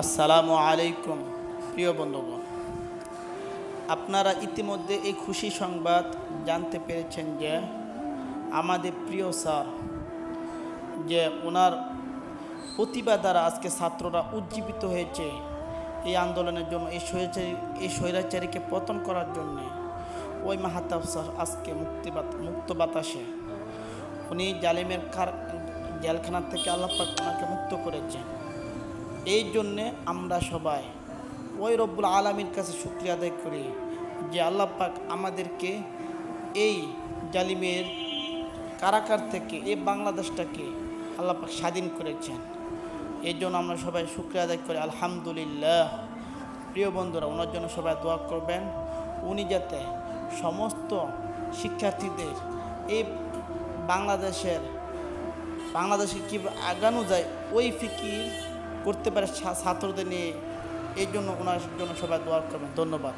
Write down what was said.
আসসালামু আলাইকুম, প্রিয় বন্ধুগণ। আপনারা ইতিমধ্যে এই খুশি সংবাদ জানতে পেরেছেন যে, আমাদের প্রিয় স্যার, যে ওনার প্রতিভা দ্বারা আজকে ছাত্ররা উজ্জীবিত হয়েছে এই আন্দোলনের জন্য, এই স্বৈরাচারী, এই স্বৈরাচারীকে পতন করার জন্যে। ওই মাহাতাব স্যার আজকে মুক্তি মুক্ত বাতাসে উনি জালিমের কার, জেলখানা থেকে আল্লাপাক ওনাকে মুক্ত করেছেন। এই জন্যে আমরা সবাই ওই রব্বুল আলমীর কাছে শুক্রিয়া আদায় করি যে আল্লাহ পাক আমাদেরকে এই জালিমের কারাকার থেকে, এই বাংলাদেশটাকে আল্লাহ পাক স্বাধীন করেছেন। এই জন্য আমরা সবাই শুক্রিয়া আদায় করি। আলহামদুলিল্লাহ। প্রিয় বন্ধুরা, ওনার জন্য সবাই দোয়া করবেন। উনি যাতে সমস্ত শিক্ষার্থীদের এই বাংলাদেশের, বাংলাদেশে কী আগানো যায়, ওই ফিকির করতে পারে ছাত্রদের নিয়ে এই জন্য ওনার জন্য সবাই দোয়া করবেন। ধন্যবাদ।